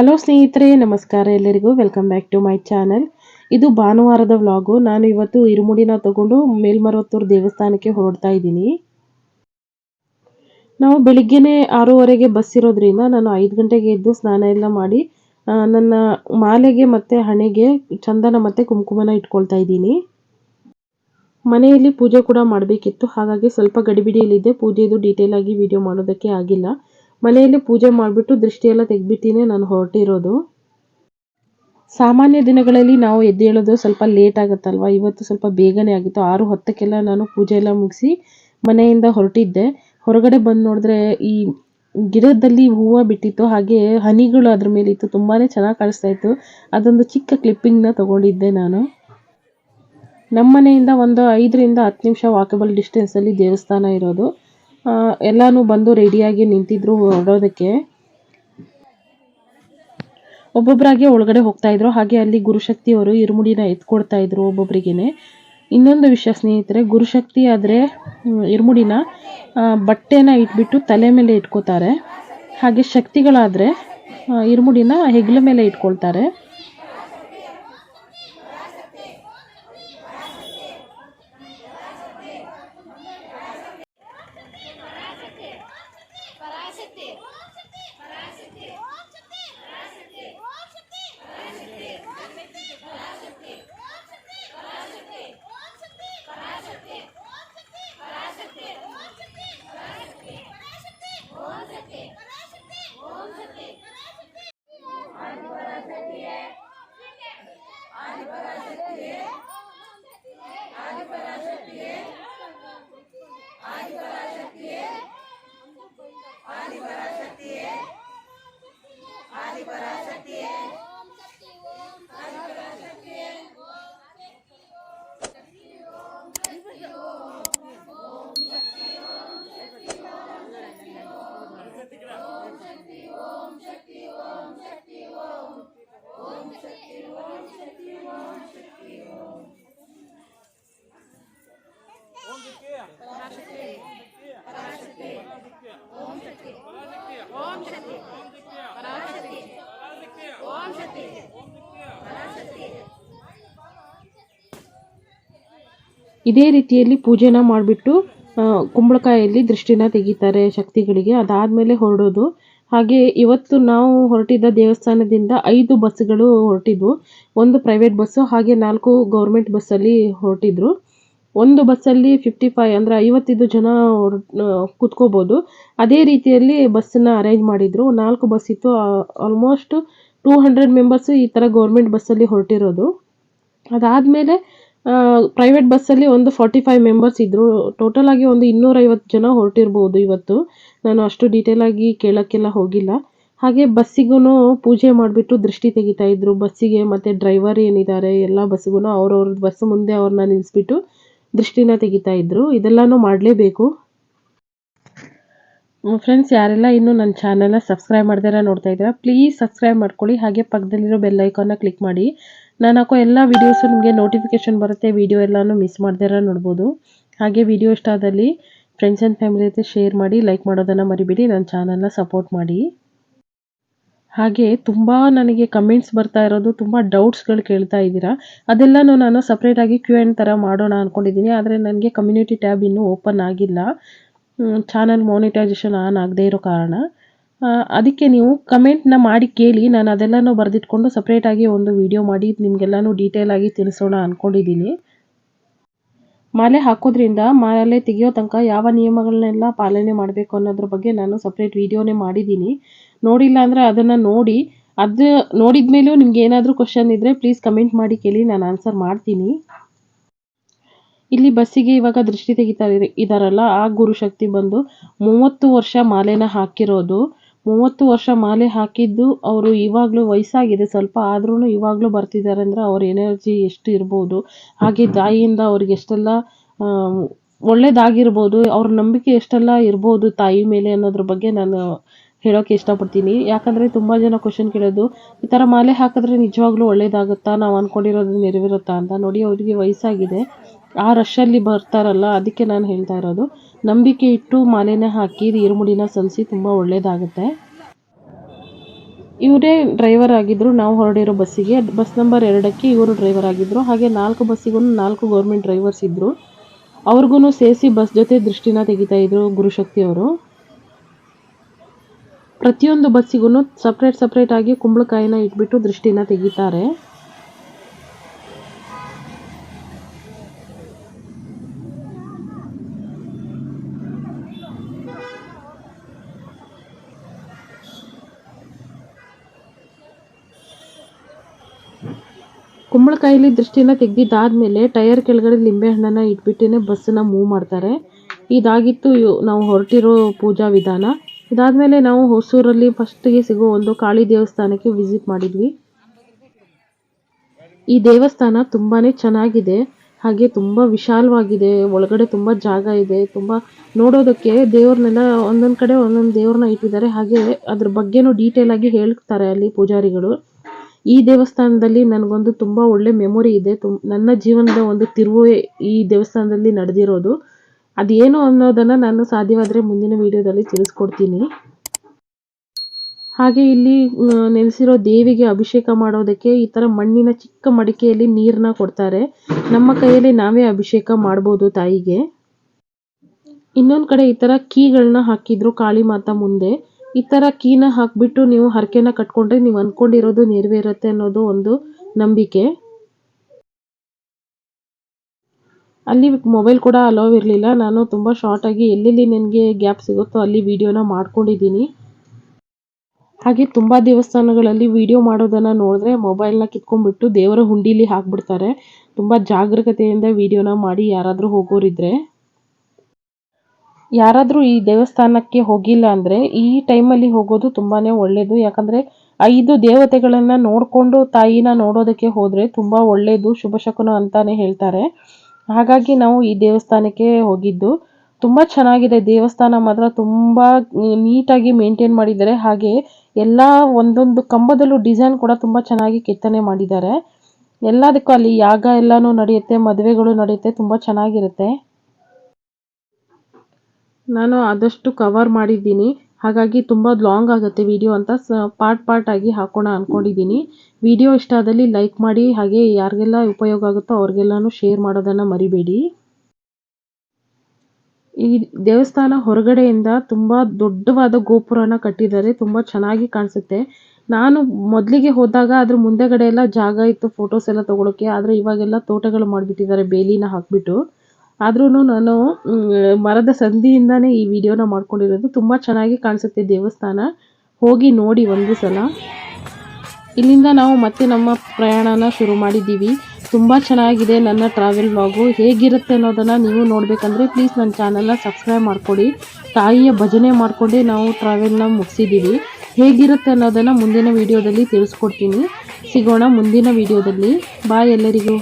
Hello ಸ್ನೇಹಿತರೆ, ನಮಸ್ಕಾರ ಎಲ್ಲರಿಗೂ. Welcome back to my channel ಇದು ಭಾನುವಾರದ ವ್ಲಾಗು ನಾನು ಇವತ್ತು ಇರುಮುಡಿನ ತಗೊಂಡು ಮೇಲ್ಮರವತ್ತೂರು ದೇವಸ್ಥಾನಕ್ಕೆ ಹೊರಡ್ತಾ ಇದ್ದೀನಿ. ನಾವು ಬೆಳಿಗ್ಗೆನೆ ಆರೂವರೆಗೆ ಬಸ್ ಇರೋದ್ರಿಂದ ನಾನು ಐದು ಗಂಟೆಗೆ ಎದ್ದು ಸ್ನಾನ ಎಲ್ಲ ಮಾಡಿ ನನ್ನ ಮಾಲೆಗೆ ಮತ್ತು ಹಣೆಗೆ ಚಂದನ ಮತ್ತು ಕುಂಕುಮನ ಇಟ್ಕೊಳ್ತಾ ಇದ್ದೀನಿ. ಮನೆಯಲ್ಲಿ ಪೂಜೆ ಕೂಡ ಮಾಡಬೇಕಿತ್ತು. ಹಾಗಾಗಿ ಸ್ವಲ್ಪ ಗಡಿಬಿಡಿಯಲ್ಲಿದ್ದೆ. ಪೂಜೆದು ಡೀಟೇಲ್ ಆಗಿ ವಿಡಿಯೋ ಮಾಡೋದಕ್ಕೆ ಆಗಿಲ್ಲ. ಮನೆಯಲ್ಲಿ ಪೂಜೆ ಮಾಡಿಬಿಟ್ಟು ದೃಷ್ಟಿಯೆಲ್ಲ ತೆಗೆದ್ಬಿಟ್ಟಿನೇ ನಾನು ಹೊರಟಿರೋದು. ಸಾಮಾನ್ಯ ದಿನಗಳಲ್ಲಿ ನಾವು ಎದ್ದೇಳೋದು ಸ್ವಲ್ಪ ಲೇಟ್ ಆಗುತ್ತಲ್ವ? ಇವತ್ತು ಸ್ವಲ್ಪ ಬೇಗನೆ ಆಗಿತ್ತು. ಆರು ಹತ್ತಕ್ಕೆಲ್ಲ ನಾನು ಪೂಜೆ ಎಲ್ಲ ಮುಗಿಸಿ ಮನೆಯಿಂದ ಹೊರಟಿದ್ದೆ. ಹೊರಗಡೆ ಬಂದು ನೋಡಿದ್ರೆ ಈ ಗಿಡದಲ್ಲಿ ಹೂವು ಬಿಟ್ಟಿತ್ತು, ಹಾಗೆ ಹನಿಗಳು ಅದ್ರ ಮೇಲೆ ಇತ್ತು. ತುಂಬಾ ಚೆನ್ನಾಗಿ ಕಾಣಿಸ್ತಾ ಇತ್ತು. ಅದೊಂದು ಚಿಕ್ಕ ಕ್ಲಿಪ್ಪಿಂಗ್ನ ತಗೊಂಡಿದ್ದೆ ನಾನು. ನಮ್ಮ ಮನೆಯಿಂದ ಒಂದು ಐದರಿಂದ ಹತ್ತು ನಿಮಿಷ ವಾಕಬಲ್ ಡಿಸ್ಟೆನ್ಸಲ್ಲಿ ದೇವಸ್ಥಾನ ಇರೋದು. ಆ, ಎಲ್ಲಾನು ಬಂದು ರೆಡಿಯಾಗಿ ನಿಂತಿದ್ರು ಹೊರಡೋದಕ್ಕೆ. ಒಬ್ಬೊಬ್ಬರಾಗೆ ಒಳಗಡೆ ಹೋಗ್ತಾ ಇದ್ರು. ಹಾಗೆ ಅಲ್ಲಿ ಗುರುಶಕ್ತಿ ಅವರು ಇರುಮುಡಿನ ಎತ್ಕೊಡ್ತಾ ಇದ್ರು ಒಬ್ಬೊಬ್ಬರಿಗೇನೆ ಇನ್ನೊಂದು ವಿಷಯ ಸ್ನೇಹಿತರೆ ಗುರುಶಕ್ತಿ ಆದರೆ ಇರುಮುಡಿನ ಬಟ್ಟೆನ ಇಟ್ಬಿಟ್ಟು ತಲೆ ಮೇಲೆ ಇಟ್ಕೋತಾರೆ. ಹಾಗೆ ಶಕ್ತಿಗಳಾದರೆ ಇರುಮುಡಿನ ಹೆಗ್ಲ ಮೇಲೆ ಇಟ್ಕೊಳ್ತಾರೆ. ಇದೇ ರೀತಿಯಲ್ಲಿ ಪೂಜೆನ ಮಾಡಿಬಿಟ್ಟು ಕುಂಬಳಕಾಯಲ್ಲಿ ದೃಷ್ಟಿನ ತೆಗಿತಾರೆ ಶಕ್ತಿಗಳಿಗೆ. ಅದಾದಮೇಲೆ ಹೊರಡೋದು. ಹಾಗೆ ಇವತ್ತು ನಾವು ಹೊರಟಿದ್ದ ದೇವಸ್ಥಾನದಿಂದ ಐದು ಬಸ್ಗಳು ಹೊರಟಿದ್ವು ಒಂದು ಪ್ರೈವೇಟ್ ಬಸ್ಸು ಹಾಗೆ ನಾಲ್ಕು ಗೌರ್ಮೆಂಟ್ ಬಸ್ಸಲ್ಲಿ ಹೊರಟಿದ್ರು. ಒಂದು ಬಸ್ಸಲ್ಲಿ ಫಿಫ್ಟಿ ಫೈವ್ ಅಂದರೆ ಐವತ್ತೈದು ಜನ ಕೂತ್ಕೋಬೋದು. ಅದೇ ರೀತಿಯಲ್ಲಿ ಬಸ್ಸನ್ನ ಅರೇಂಜ್ ಮಾಡಿದರು. ನಾಲ್ಕು ಬಸ್ ಇತ್ತು. ಆಲ್ಮೋಸ್ಟ್ ಟೂ ಹಂಡ್ರೆಡ್ ಮೆಂಬರ್ಸು ಈ ಥರ ಗೌರ್ಮೆಂಟ್ ಬಸ್ಸಲ್ಲಿ ಹೊರಟಿರೋದು. ಅದಾದಮೇಲೆ ಪ್ರೈವೇಟ್ ಬಸ್ಸಲ್ಲಿ ಒಂದು ಫಾರ್ಟಿ ಫೈವ್ ಮೆಂಬರ್ಸ್ ಇದ್ದರು ಟೋಟಲ್ ಆಗಿ ಒಂದು ಇನ್ನೂರೈವತ್ತು ಜನ ಹೊರಟಿರ್ಬೋದು ಇವತ್ತು. ನಾನು ಅಷ್ಟು ಡೀಟೇಲ್ ಆಗಿ ಕೇಳೋಕ್ಕೆಲ್ಲ ಹೋಗಿಲ್ಲ. ಹಾಗೆ ಬಸ್ಸಿಗೂ ಪೂಜೆ ಮಾಡಿಬಿಟ್ಟು ದೃಷ್ಟಿ ತೆಗಿತಾ ಇದ್ರು. ಬಸ್ಸಿಗೆ ಮತ್ತು ಡ್ರೈವರ್ ಏನಿದ್ದಾರೆ, ಎಲ್ಲ ಬಸ್ಸಿಗೂ ಅವ್ರವ್ರ ಬಸ್ ಮುಂದೆ ಅವ್ರನ್ನ ನಿಲ್ಲಿಸ್ಬಿಟ್ಟು ದೃಷ್ಟಿನ ತೆಗಿತಾ ಇದ್ರು. ಇದೆಲ್ಲನೂ ಮಾಡಲೇಬೇಕು. ಫ್ರೆಂಡ್ಸ್ ಯಾರೆಲ್ಲ ಇನ್ನೂ ನನ್ನ ಚಾನಲ್ನ ಸಬ್ಸ್ಕ್ರೈಬ್ ಮಾಡ್ದಾರ ನೋಡ್ತಾ ಇದ್ದೀರಾ ಪ್ಲೀಸ್ ಸಬ್ಸ್ಕ್ರೈಬ್ ಮಾಡ್ಕೊಳ್ಳಿ. ಹಾಗೆ ಪಕ್ಕದಲ್ಲಿರೋ ಬೆಲ್ ಐಕಾನ್ನ ಕ್ಲಿಕ್ ಮಾಡಿ. ನಾನು ಹಾಕೋ ಎಲ್ಲ ವೀಡಿಯೋಸು ನಿಮಗೆ ನೋಟಿಫಿಕೇಶನ್ ಬರುತ್ತೆ ವಿಡಿಯೋ ಎಲ್ಲನೂ ಮಿಸ್ ಮಾಡ್ದಿರ ನೋಡ್ಬೋದು. ಹಾಗೆ ವಿಡಿಯೋ ಇಷ್ಟ ಆದಲ್ಲಿ ಫ್ರೆಂಡ್ಸ್ ಆ್ಯಂಡ್ ಫ್ಯಾಮಿಲಿ ಜೊತೆ ಶೇರ್ ಮಾಡಿ ಲೈಕ್ ಮಾಡೋದನ್ನು ಮರಿಬೇಡಿ ನನ್ನ ಚಾನಲ್ನ ಸಪೋರ್ಟ್ ಮಾಡಿ. ಹಾಗೆ ತುಂಬ ನನಗೆ ಕಮೆಂಟ್ಸ್ ಬರ್ತಾ ಇರೋದು, ತುಂಬ ಡೌಟ್ಸ್ಗಳು ಕೇಳ್ತಾ ಇದ್ದೀರಾ. ಅದೆಲ್ಲನೂ ನಾನು ಸಪ್ರೇಟಾಗಿ ಕ್ಯೂ ಆ್ಯಂಡ್ ಥರ ಮಾಡೋಣ ಅಂದ್ಕೊಂಡಿದ್ದೀನಿ ಆದರೆ ನನಗೆ ಕಮ್ಯುನಿಟಿ ಟ್ಯಾಬ್ ಇನ್ನೂ ಓಪನ್ ಆಗಿಲ್ಲ. ಚಾನಲ್ ಮಾನಿಟೈಸೇಷನ್ ಆನ್ ಆಗದೇ ಇರೋ ಕಾರಣ. ಅದಕ್ಕೆ ನೀವು ಕಮೆಂಟ್ನ ಮಾಡಿ ಕೇಳಿ. ನಾನು ಅದೆಲ್ಲನೂ ಬರೆದಿಟ್ಕೊಂಡು ಸಪ್ರೇಟಾಗಿ ಒಂದು ವಿಡಿಯೋ ಮಾಡಿ ನಿಮಗೆಲ್ಲನೂ ಡೀಟೇಲ್ ಆಗಿ ತಿಳಿಸೋಣ ಅಂದ್ಕೊಂಡಿದ್ದೀನಿ ಮಾಲೆ ಹಾಕೋದ್ರಿಂದ ಮಾಲೆ ತೆಗಿಯೋ ತನಕ ಯಾವ ನಿಯಮಗಳನ್ನೆಲ್ಲ ಪಾಲನೆ ಮಾಡಬೇಕು ಅನ್ನೋದ್ರ ಬಗ್ಗೆ ನಾನು ಸಪ್ರೇಟ್ ವಿಡಿಯೋನೇ ಮಾಡಿದ್ದೀನಿ ನೋಡಿಲ್ಲ ಅಂದರೆ ಅದನ್ನು ನೋಡಿ, ಅದು ನೋಡಿದ ಮೇಲೂ ನಿಮ್ಗೆ ಏನಾದರೂ ಕ್ವಶನ್ ಇದ್ದರೆ ಪ್ಲೀಸ್ ಕಮೆಂಟ್ ಮಾಡಿ ಕೇಳಿ ನಾನು ಆನ್ಸರ್ ಮಾಡ್ತೀನಿ. ಇಲ್ಲಿ ಬಸ್ಸಿಗೆ ಇವಾಗ ದೃಷ್ಟಿ ತೆಗಿತಾ ಇದ್ದಾರಲ್ಲ ಆ ಗುರುಶಕ್ತಿ ಬಂದು ಮೂವತ್ತು ವರ್ಷ ಮಾಲೆನ ಹಾಕಿರೋದು. ಮೂವತ್ತು ವರ್ಷ ಮಾಲೆ ಹಾಕಿದ್ದು ಅವರು ಇವಾಗಲೂ ವಯಸ್ಸಾಗಿದೆ. ಸ್ವಲ್ಪ ಆದ್ರೂ ಇವಾಗಲೂ ಬರ್ತಿದ್ದಾರೆ ಅಂದರೆ ಅವ್ರ ಎನರ್ಜಿ ಎಷ್ಟು ಇರ್ಬೋದು, ಹಾಗೆ ತಾಯಿಯಿಂದ ಅವ್ರಿಗೆ ಎಷ್ಟೆಲ್ಲ ಒಳ್ಳೆಯದಾಗಿರ್ಬೋದು ಅವ್ರ ನಂಬಿಕೆ ಎಷ್ಟೆಲ್ಲ ಇರ್ಬೋದು ತಾಯಿ ಮೇಲೆ ಅನ್ನೋದ್ರ ಬಗ್ಗೆ ನಾನು ಹೇಳೋಕ್ಕೆ ಇಷ್ಟಪಡ್ತೀನಿ. ಯಾಕಂದರೆ ತುಂಬ ಜನ ಕ್ವಶನ್ ಕೇಳೋದು, ಈ ಥರ ಮಾಲೆ ಹಾಕಿದ್ರೆ ನಿಜವಾಗ್ಲೂ ಒಳ್ಳೇದಾಗುತ್ತಾ? ನಾವು ಅಂದ್ಕೊಂಡಿರೋದು ನೆರವೇರುತ್ತಾ ಅಂತ. ನೋಡಿ, ಅವರಿಗೆ ವಯಸ್ಸಾಗಿದೆ. ಆ ರಶಲ್ಲಿ ಬರ್ತಾರಲ್ಲ, ಅದಕ್ಕೆ ನಾನು ಹೇಳ್ತಾ ಇರೋದು. ನಂಬಿಕೆ ಇಟ್ಟು ಮಾಲೆನ ಹಾಕಿ ಇರುಮುಡಿನ ಸಲ್ಲಿಸಿ ತುಂಬ ಒಳ್ಳೆಯದಾಗುತ್ತೆ ಇವರೇ ಡ್ರೈವರ್ ಆಗಿದ್ದರು ನಾವು ಹೊರಡಿರೋ ಬಸ್ಸಿಗೆ. ಬಸ್ ನಂಬರ್ ಎರಡಕ್ಕೆ ಇವರು ಡ್ರೈವರ್ ಆಗಿದ್ದರು ಹಾಗೆ ನಾಲ್ಕು ಬಸ್ಸಿಗೂ ನಾಲ್ಕು ಗೌರ್ಮೆಂಟ್ ಡ್ರೈವರ್ಸ್ ಇದ್ದರು ಅವ್ರಿಗೂ ಸೇರಿಸಿ ಬಸ್ ಜೊತೆ ದೃಷ್ಟಿನ ತೆಗಿತಾ ಇದ್ರು ಗುರುಶಕ್ತಿ ಅವರು. ಪ್ರತಿಯೊಂದು ಬಸ್ಸಿಗೂ ಸಪ್ರೇಟ್ ಸಪ್ರೇಟಾಗಿ ಕುಂಬಳಕಾಯಿನ ಇಟ್ಬಿಟ್ಟು ದೃಷ್ಟಿನ ತೆಗಿತಾರೆ. ಕುಂಬಳಕಾಯಿಲಿ ದೃಷ್ಟಿನ ತೆಗ್ದಿದ್ದಾದ್ಮೇಲೆ ಟೈರ್ ಕೆಳಗಡೆ ಲಿಂಬೆಹಣ್ಣನ್ನ ಇಟ್ಬಿಟ್ಟೇನೆ ಬಸ್ಸನ್ನ ಮೂವ್ ಮಾಡ್ತಾರೆ. ಇದಾಗಿತ್ತು ನಾವು ಹೊರಟಿರೋ ಪೂಜಾ ವಿಧಾನ. ಇದಾದ್ಮೇಲೆ ನಾವು ಹೊಸೂರಲ್ಲಿ ಫಸ್ಟ್ಗೆ ಸಿಗೋ ಒಂದು ಕಾಳಿ ದೇವಸ್ಥಾನಕ್ಕೆ ವಿಸಿಟ್ ಮಾಡಿದ್ವಿ. ಈ ದೇವಸ್ಥಾನ ತುಂಬಾನೇ ಚೆನ್ನಾಗಿದೆ. ಹಾಗೆ ತುಂಬಾ ವಿಶಾಲವಾಗಿದೆ. ಒಳಗಡೆ ತುಂಬಾ ಜಾಗ ಇದೆ. ತುಂಬಾ ನೋಡೋದಕ್ಕೆ ದೇವ್ರನ್ನೆಲ್ಲ ಒಂದೊಂದ್ ಕಡೆ ಒಂದೊಂದು ದೇವ್ರನ್ನ ಇಟ್ಟಿದ್ದಾರೆ. ಹಾಗೆ ಅದ್ರ ಬಗ್ಗೆನೂ ಡೀಟೇಲ್ ಆಗಿ ಹೇಳ್ತಾರೆ ಅಲ್ಲಿ ಪೂಜಾರಿಗಳು. ಈ ದೇವಸ್ಥಾನದಲ್ಲಿ ನನಗೊಂದು ತುಂಬಾ ಒಳ್ಳೆ ಮೆಮೊರಿ ಇದೆ. ತುಂ- ನನ್ನ ಜೀವನದ ಒಂದು ತಿರುವು ಈ ದೇವಸ್ಥಾನದಲ್ಲಿ ನಡೆದಿರೋದು. ಅದೇನು ಅನ್ನೋದನ್ನ ನಾನು ಸಾಧ್ಯವಾದ್ರೆ ಮುಂದಿನ ವಿಡಿಯೋದಲ್ಲಿ ತಿಳಿಸ್ಕೊಡ್ತೀನಿ. ಹಾಗೆ ಇಲ್ಲಿ ನೆಲೆಸಿರೋ ದೇವಿಗೆ ಅಭಿಷೇಕ ಮಾಡೋದಕ್ಕೆ ಈ ತರ ಮಣ್ಣಿನ ಚಿಕ್ಕ ಮಡಿಕೆಯಲ್ಲಿ ನೀರನ್ನ ಕೊಡ್ತಾರೆ. ನಮ್ಮ ಕೈಯಲ್ಲಿ ನಾವೇ ಅಭಿಷೇಕ ಮಾಡ್ಬೋದು ತಾಯಿಗೆ. ಇನ್ನೊಂದು ಕಡೆ ಈ ತರ ಕೀಗಳನ್ನ ಹಾಕಿದ್ರು ಕಾಳಿ ಮಾತಾ ಮುಂದೆ. ಈ ತರ ಕೀನ ಹಾಕಿಬಿಟ್ಟು ನೀವು ಹರಕೆನ ಕಟ್ಕೊಂಡ್ರೆ ನೀವು ಅನ್ಕೊಂಡಿರೋದು ನೆರವೇರುತ್ತೆ ಅನ್ನೋದು ಒಂದು ನಂಬಿಕೆ. ಅಲ್ಲಿ ಮೊಬೈಲ್ ಕೂಡ ಅಲೋವ್ ಇರಲಿಲ್ಲ. ನಾನು ತುಂಬ ಶಾರ್ಟ್ ಆಗಿ ಎಲ್ಲೆಲ್ಲಿ ನನಗೆ ಗ್ಯಾಪ್ ಸಿಗುತ್ತೋ ಅಲ್ಲಿ ವೀಡಿಯೋನ ಮಾಡ್ಕೊಂಡಿದ್ದೀನಿ. ಹಾಗೆ ತುಂಬ ದೇವಸ್ಥಾನಗಳಲ್ಲಿ ವಿಡಿಯೋ ಮಾಡೋದನ್ನು ನೋಡಿದ್ರೆ ಮೊಬೈಲ್ನ ಕಿತ್ಕೊಂಡ್ಬಿಟ್ಟು ದೇವರ ಹುಂಡಿಲಿ ಹಾಕ್ಬಿಡ್ತಾರೆ. ತುಂಬ ಜಾಗರೂಕತೆಯಿಂದ ವಿಡಿಯೋನ ಮಾಡಿ ಯಾರಾದರೂ ಹೋಗೋರಿದ್ರೆ. ಯಾರಾದರೂ ಈ ದೇವಸ್ಥಾನಕ್ಕೆ ಹೋಗಿಲ್ಲ ಅಂದರೆ ಈ ಟೈಮಲ್ಲಿ ಹೋಗೋದು ತುಂಬಾ ಒಳ್ಳೆಯದು ಯಾಕಂದರೆ ಐದು ದೇವತೆಗಳನ್ನು ನೋಡಿಕೊಂಡು ತಾಯಿನ ನೋಡೋದಕ್ಕೆ ಹೋದರೆ ತುಂಬ ಒಳ್ಳೆಯದು ಶುಭ ಶಕುನ ಅಂತಾನೆ ಹೇಳ್ತಾರೆ. ಹಾಗಾಗಿ ನಾವು ಈ ದೇವಸ್ಥಾನಕ್ಕೆ ಹೋಗಿದ್ದು ತುಂಬ ಚೆನ್ನಾಗಿದೆ. ದೇವಸ್ಥಾನ ಮಾತ್ರ ತುಂಬ ನೀಟಾಗಿ ಮೇಂಟೈನ್ ಮಾಡಿದ್ದಾರೆ. ಹಾಗೆ ಎಲ್ಲ ಒಂದೊಂದು ಕಂಬದಲ್ಲೂ ಡಿಸೈನ್ ಕೂಡ ತುಂಬ ಚೆನ್ನಾಗಿ ಕೆತ್ತನೆ ಮಾಡಿದ್ದಾರೆ. ಎಲ್ಲದಕ್ಕೂ ಅಲ್ಲಿ ಯಾಗ ಎಲ್ಲನೂ ನಡೆಯುತ್ತೆ, ಮದುವೆಗಳು ನಡೆಯುತ್ತೆ, ತುಂಬ ಚೆನ್ನಾಗಿರುತ್ತೆ. ನಾನು ಆದಷ್ಟು ಕವರ್ ಮಾಡಿದ್ದೀನಿ. ಹಾಗಾಗಿ ತುಂಬ ಲಾಂಗ್ ಆಗುತ್ತೆ ವಿಡಿಯೋ ಅಂತ. ಸ ಪಾರ್ಟ್ ಪಾರ್ಟ್ ಆಗಿ ಹಾಕೋಣ ಅಂದ್ಕೊಂಡಿದ್ದೀನಿ ವಿಡಿಯೋ ಇಷ್ಟ ಆದಲ್ಲಿ ಲೈಕ್ ಮಾಡಿ, ಹಾಗೆ ಯಾರಿಗೆಲ್ಲ ಉಪಯೋಗ ಆಗುತ್ತೋ ಅವ್ರಿಗೆಲ್ಲನೂ ಶೇರ್ ಮಾಡೋದನ್ನು ಮರಿಬೇಡಿ. ಈ ದೇವಸ್ಥಾನ ಹೊರಗಡೆಯಿಂದ ತುಂಬ ದೊಡ್ಡವಾದ ಗೋಪುರನ ಕಟ್ಟಿದ್ದಾರೆ. ತುಂಬ ಚೆನ್ನಾಗಿ ಕಾಣಿಸುತ್ತೆ. ನಾನು ಮೊದಲಿಗೆ ಹೋದಾಗ ಅದ್ರ ಮುಂದೆಗಡೆ ಎಲ್ಲ ಜಾಗ ಇತ್ತು ಫೋಟೋಸ್ ಎಲ್ಲ ತಗೊಳಕ್ಕೆ. ಆದರೆ ಇವಾಗೆಲ್ಲ ತೋಟಗಳು ಮಾಡಿಬಿಟ್ಟಿದ್ದಾರೆ, ಬೇಲಿನ ಹಾಕ್ಬಿಟ್ಟು. ಆದ್ರೂ ನಾನು ಮರದ ಸಂದಿಯಿಂದಾನೇ ಈ ವಿಡಿಯೋನ ಮಾಡ್ಕೊಂಡಿರೋದು. ತುಂಬ ಚೆನ್ನಾಗಿ ಕಾಣಿಸುತ್ತೆ ದೇವಸ್ಥಾನ. ಹೋಗಿ ನೋಡಿ ಒಂದು ಸಲ. ಇಲ್ಲಿಂದ ನಾವು ಮತ್ತೆ ನಮ್ಮ ಪ್ರಯಾಣನ ಶುರು ಮಾಡಿದ್ದೀವಿ. ತುಂಬ ಚೆನ್ನಾಗಿದೆ ನನ್ನ ಟ್ರಾವೆಲ್ ವ್ಲಾಗು ಹೇಗಿರುತ್ತೆ ಅನ್ನೋದನ್ನು ನೀವು ನೋಡಬೇಕಂದ್ರೆ ಪ್ಲೀಸ್ ನನ್ನ ಚಾನಲ್ನ ಸಬ್ಸ್ಕ್ರೈಬ್ ಮಾಡಿಕೊಡಿ. ತಾಯಿಯ ಭಜನೆ ಮಾಡಿಕೊಂಡೇ ನಾವು ಟ್ರಾವೆಲ್ನ ಮುಗಿಸಿದ್ದೀವಿ. ಹೇಗಿರುತ್ತೆ ಅನ್ನೋದನ್ನು ಮುಂದಿನ ವೀಡಿಯೋದಲ್ಲಿ ತಿಳಿಸ್ಕೊಡ್ತೀನಿ. ಸಿಗೋಣ ಮುಂದಿನ ವೀಡಿಯೋದಲ್ಲಿ. ಬಾಯ್ ಎಲ್ಲರಿಗೂ.